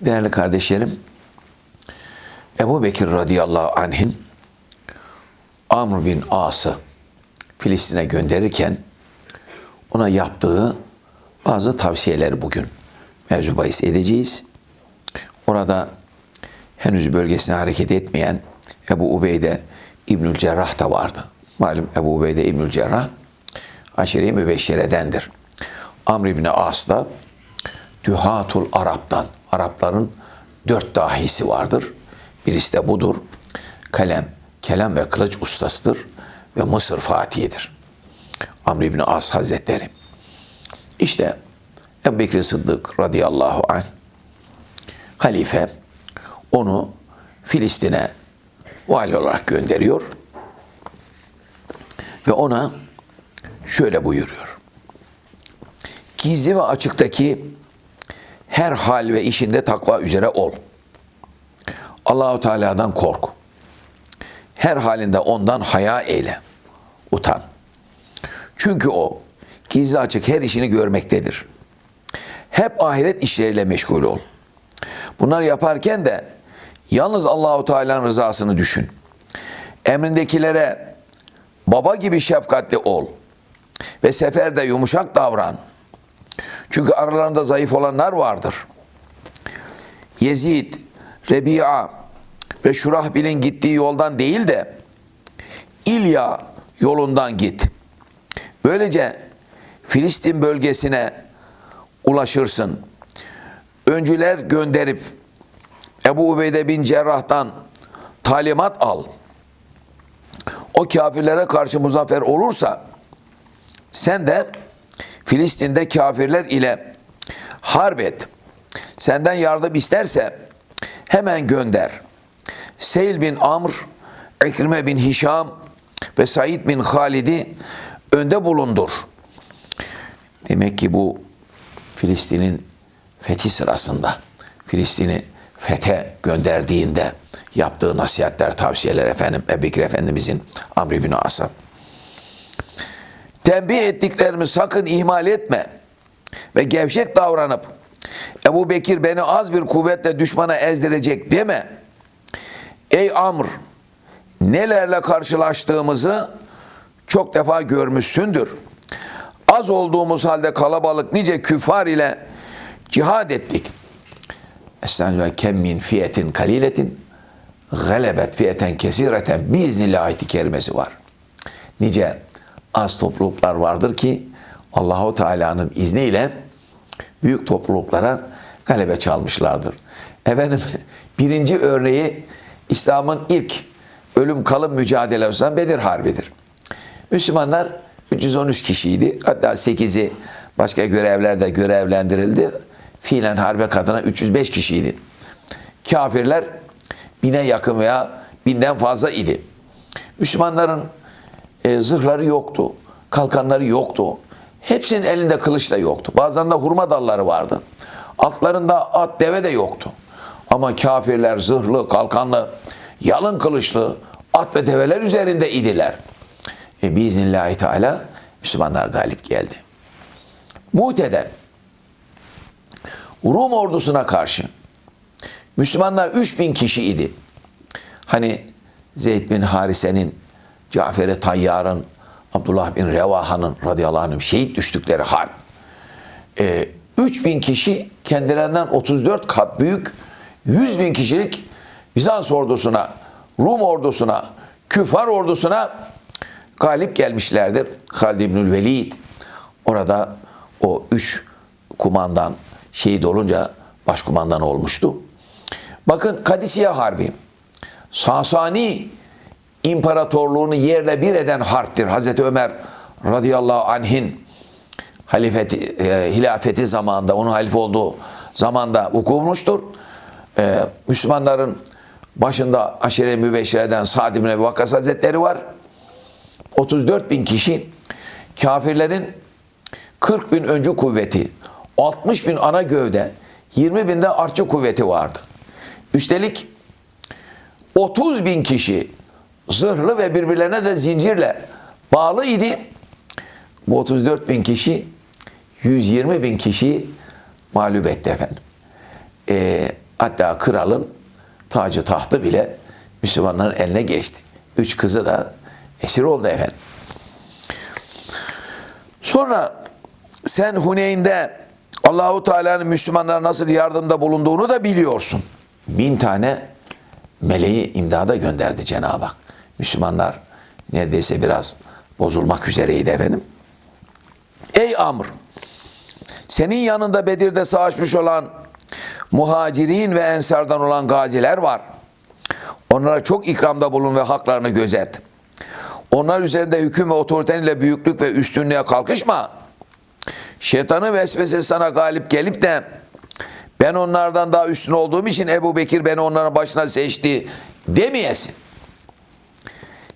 Değerli kardeşlerim, Ebu Bekir radıyallahu anh'in Amr bin As'ı Filistin'e gönderirken ona yaptığı bazı tavsiyeleri bugün mevzu bahis edeceğiz. Orada henüz bölgesine hareket etmeyen Ebu Ubeyde İbnül Cerrah da vardı. Malum Ebu Ubeyde İbnül Cerrah aşire-i mübeşşeredendir. Amr ibn As da Dühatul Arap'tan, Arapların dört dahisi vardır. Birisi de budur. Kalem, kelam ve kılıç ustasıdır ve Mısır Fatihi'dir. Amr ibn As Hazretleri. İşte Ebu Bekir Sıddık radıyallahu anh halife onu Filistin'e vali olarak gönderiyor ve ona şöyle buyuruyor. Gizli ve açıktaki her hal ve işinde takva üzere ol. Allahu Teala'dan kork. Her halinde ondan haya eyle. Utan. Çünkü o gizli açık her işini görmektedir. Hep ahiret işleriyle meşgul ol. Bunları yaparken de yalnız Allahu Teala'nın rızasını düşün. Emrindekilere baba gibi şefkatli ol ve seferde yumuşak davran. Çünkü aralarında zayıf olanlar vardır. Yezid, Rebi'a ve Şurahbil'in gittiği yoldan değil de İlya yolundan git. Böylece Filistin bölgesine ulaşırsın. Öncüler gönderip Ebu Ubeyde bin Cerrah'tan talimat al. O kafirlere karşı muzaffer olursa sen de Filistin'de kafirler ile harp et. Senden yardım isterse hemen gönder. Seyl bin Amr, Ekrime bin Hişam ve Said bin Halid'i önde bulundur. Demek ki bu Filistin'in fethi sırasında Filistin'i fethe gönderdiğinde yaptığı nasihatler, tavsiyeler efendim Ebu Bekir Efendimizin Amr bin As'a. Tembih ettiklerimi sakın ihmal etme ve gevşek davranıp Ebu Bekir beni az bir kuvvetle düşmana ezdirecek deme. Ey Amr nelerle karşılaştığımızı çok defa görmüşsündür. Az olduğumuz halde kalabalık nice küfar ile cihad ettik. Estağfirullah kem min fiyetin kaliletin galebet fiyeten kesireten biiznillah ayeti kerimesi var. Nice az topluluklar vardır ki Allahu Teala'nın izniyle büyük topluluklara galebe çalmışlardır. Efendim birinci örneği İslam'ın ilk ölüm kalım mücadelesi Bedir Harbi'dir. Müslümanlar 313 kişiydi. Hatta 8'i başka görevlerde görevlendirildi. Fiilen harbe kadına 305 kişiydi. Kafirler bine yakın veya binden fazla idi. Müslümanların e, zırhları yoktu. Kalkanları yoktu. Hepsinin elinde kılıç da yoktu. Bazılarında hurma dalları vardı. Altlarında at deve de yoktu. Ama kafirler zırhlı, kalkanlı, yalın kılıçlı at ve develer üzerinde idiler. E, biiznillahü teala Müslümanlar galip geldi. Mute'de Rum ordusuna karşı Müslümanlar 3000 kişi idi. Hani Zeyd bin Harise'nin, Cafer-i Tayyar'ın, Abdullah bin Revaha'nın radıyallahu anh şehit düştükleri harp. Ee, 3000 kişi kendilerinden 34 kat büyük 100 bin kişilik Bizans ordusuna, Rum ordusuna, küfar ordusuna galip gelmişlerdir. Halid İbnül Velid orada o üç kumandan şehit olunca başkumandan olmuştu. Bakın Kadisiye Harbi. Sasani imparatorluğunu yerle bir eden harptir. Hazreti Ömer radıyallahu anh'in halifeti, e, hilafeti zamanında, onun halife olduğu zamanda vuku bulmuştur. E, Müslümanların başında aşire mübeşşereden Sa'd ibn Ebu Vakkas Hazretleri var. 34 bin kişi kafirlerin 40 bin öncü kuvveti, 60 bin ana gövde, 20 binde artçı kuvveti vardı. Üstelik 30 bin kişi zırhlı ve birbirlerine de zincirle bağlı idi. Bu 34 bin kişi 120 bin kişi mağlup etti efendim. Ee, Hatta kralın tacı tahtı bile Müslümanların eline geçti. Üç kızı da esir oldu efendim. Sonra sen Huneyn'de Allahu Teala'nın Müslümanlara nasıl yardımda bulunduğunu da biliyorsun. Bin tane meleği imdada gönderdi Cenab-ı Hak. Müslümanlar neredeyse biraz bozulmak üzereydi efendim. Ey Amr! Senin yanında Bedir'de savaşmış olan muhacirin ve ensardan olan gaziler var. Onlara çok ikramda bulun ve haklarını gözet. Onlar üzerinde hüküm ve otoriten ile büyüklük ve üstünlüğe kalkışma. Şeytanın vesvesesi sana galip gelip de ben onlardan daha üstün olduğum için Ebu Bekir beni onların başına seçti demeyesin.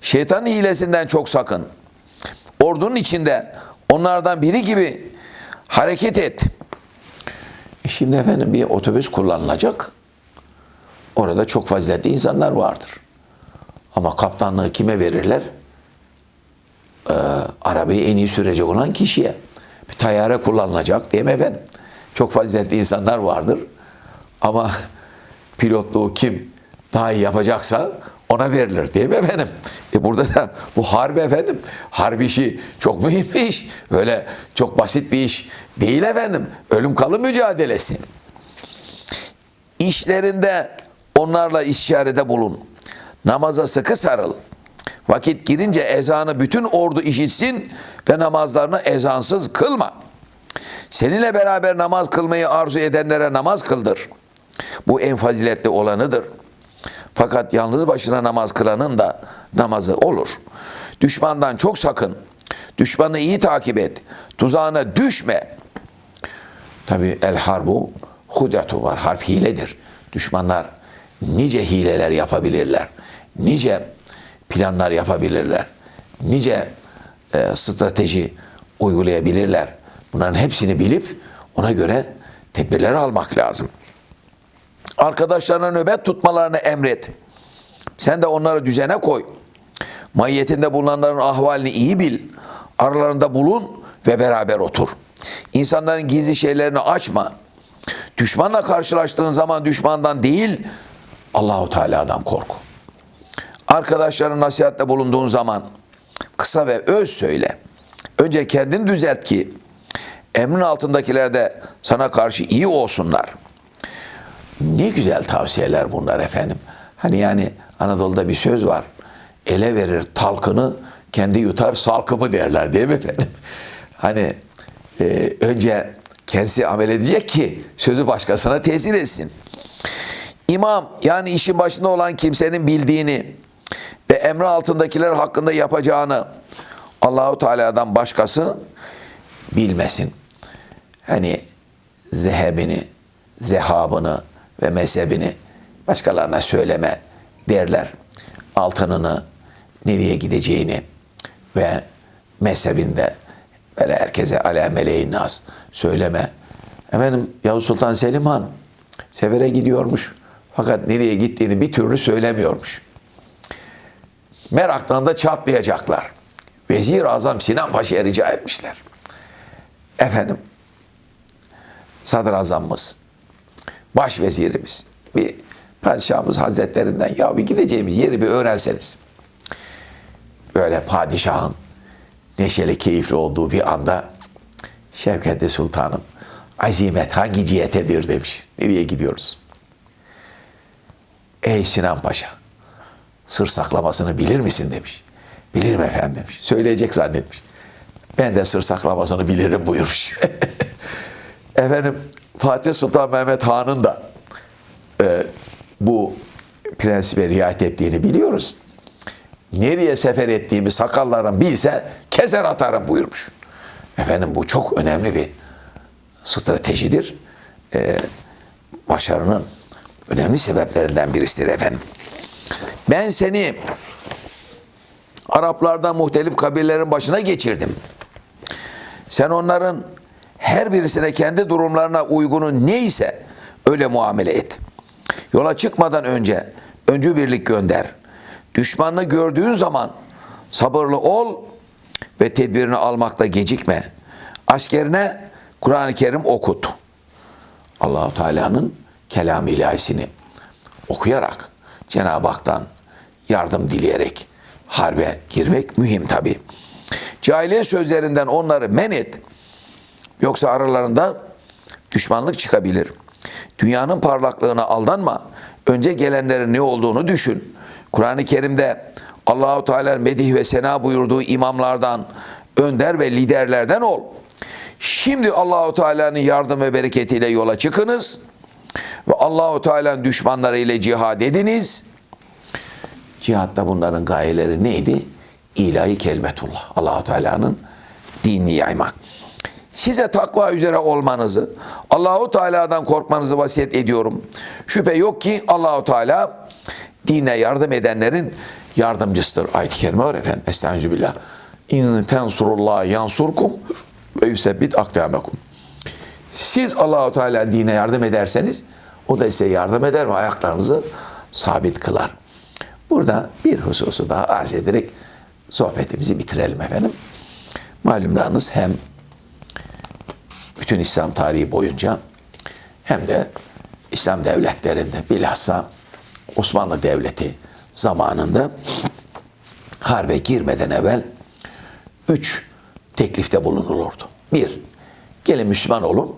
Şeytanın hilesinden çok sakın. Ordunun içinde onlardan biri gibi hareket et. E Şimdi efendim bir otobüs kullanılacak. Orada çok faziletli insanlar vardır. Ama kaptanlığı kime verirler? Ee, arabayı en iyi sürecek olan kişiye. Bir tayyare kullanılacak değil mi efendim? Çok faziletli insanlar vardır. Ama pilotluğu kim daha iyi yapacaksa ona verilir değil mi efendim? E burada da bu harbi efendim. Harbi işi çok mühim bir iş. Öyle çok basit bir iş değil efendim. Ölüm kalım mücadelesi. İşlerinde onlarla istişarede bulun. Namaza sıkı sarıl. Vakit girince ezanı bütün ordu işitsin ve namazlarını ezansız kılma. Seninle beraber namaz kılmayı arzu edenlere namaz kıldır. Bu en faziletli olanıdır. Fakat yalnız başına namaz kılanın da namazı olur. Düşmandan çok sakın. Düşmanı iyi takip et. Tuzağına düşme. Tabi el harbu hudatu var. Harp hiledir. Düşmanlar nice hileler yapabilirler. Nice planlar yapabilirler. Nice e, strateji uygulayabilirler. Bunların hepsini bilip ona göre tedbirler almak lazım. Arkadaşlarına nöbet tutmalarını emret. Sen de onları düzene koy. Mayiyetinde bulunanların ahvalini iyi bil. Aralarında bulun ve beraber otur. İnsanların gizli şeylerini açma. Düşmanla karşılaştığın zaman düşmandan değil Allahu Teala'dan korku. Arkadaşların nasihatte bulunduğun zaman kısa ve öz söyle. Önce kendini düzelt ki emrin altındakiler de sana karşı iyi olsunlar. Ne güzel tavsiyeler bunlar efendim. Hani yani Anadolu'da bir söz var. Ele verir talkını, kendi yutar salkımı derler değil mi efendim? Hani e, önce kendisi amel edecek ki sözü başkasına tesir etsin. İmam yani işin başında olan kimsenin bildiğini ve emri altındakiler hakkında yapacağını Allahu Teala'dan başkası bilmesin. Hani zehebini, zehabını ve mezhebini başkalarına söyleme derler. Altınını, nereye gideceğini ve mezhebinde böyle herkese ala meleğin nas söyleme. Efendim Yavuz Sultan Selim Han sefere gidiyormuş. Fakat nereye gittiğini bir türlü söylemiyormuş. Meraktan da çatlayacaklar. Vezir Azam Sinan Paşa'ya rica etmişler. Efendim, sadrazamımız, başvezirimiz, bir padişahımız hazretlerinden ya bir gideceğimiz yeri bir öğrenseniz. Böyle padişahın neşeli, keyifli olduğu bir anda Şevketli Sultanım azimet hangi cihetedir demiş. Nereye gidiyoruz? Ey Sinan Paşa sır saklamasını bilir misin demiş. Bilirim efendim demiş. Söyleyecek zannetmiş. Ben de sır saklamasını bilirim buyurmuş. efendim Fatih Sultan Mehmet Han'ın da e, bu prensibe riayet ettiğini biliyoruz. Nereye sefer ettiğimi sakallarım bilse keser atarım buyurmuş. Efendim bu çok önemli bir stratejidir. E, başarının önemli sebeplerinden birisidir efendim. Ben seni Araplardan muhtelif kabirlerin başına geçirdim. Sen onların her birisine kendi durumlarına uygunu neyse öyle muamele et. Yola çıkmadan önce öncü birlik gönder. Düşmanını gördüğün zaman sabırlı ol ve tedbirini almakta gecikme. Askerine Kur'an-ı Kerim okut. Allahu Teala'nın kelam ilahisini okuyarak Cenab-ı Hak'tan yardım dileyerek harbe girmek mühim tabi. Cahiliye sözlerinden onları men et. Yoksa aralarında düşmanlık çıkabilir. Dünyanın parlaklığına aldanma. Önce gelenlerin ne olduğunu düşün. Kur'an-ı Kerim'de Allahu Teala medih ve sena buyurduğu imamlardan, önder ve liderlerden ol. Şimdi Allahu Teala'nın yardım ve bereketiyle yola çıkınız ve Allahu Teala'nın düşmanları ile cihad ediniz. Cihatta bunların gayeleri neydi? İlahi kelimetullah. Allahu Teala'nın dinini yaymak. Size takva üzere olmanızı, Allahu Teala'dan korkmanızı vasiyet ediyorum. Şüphe yok ki Allahu Teala dine yardım edenlerin yardımcısıdır. Ayet-i kerime var efendim. Estağfirullah. İn tensurullah yansurkum ve yusebbit akdamakum. Siz Allahu Teala dine yardım ederseniz o da size yardım eder ve ayaklarınızı sabit kılar. Burada bir hususu daha arz ederek sohbetimizi bitirelim efendim. Malumlarınız hem bütün İslam tarihi boyunca hem de İslam devletlerinde bilhassa Osmanlı Devleti zamanında harbe girmeden evvel üç teklifte bulunulurdu. Bir, gelin Müslüman olun,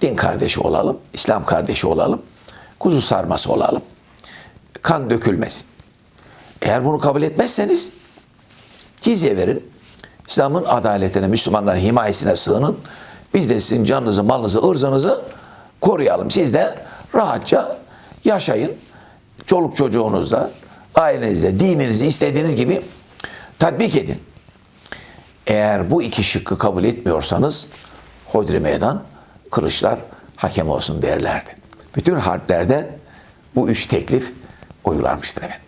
din kardeşi olalım, İslam kardeşi olalım, kuzu sarması olalım, kan dökülmesin. Eğer bunu kabul etmezseniz cizye verin, İslam'ın adaletine, Müslümanların himayesine sığının, biz de sizin canınızı, malınızı, ırzınızı koruyalım. Siz de rahatça yaşayın. Çoluk çocuğunuzla, ailenizle, dininizi istediğiniz gibi tatbik edin. Eğer bu iki şıkkı kabul etmiyorsanız hodri meydan, kılıçlar hakem olsun derlerdi. Bütün harplerde bu üç teklif uygulanmıştır efendim.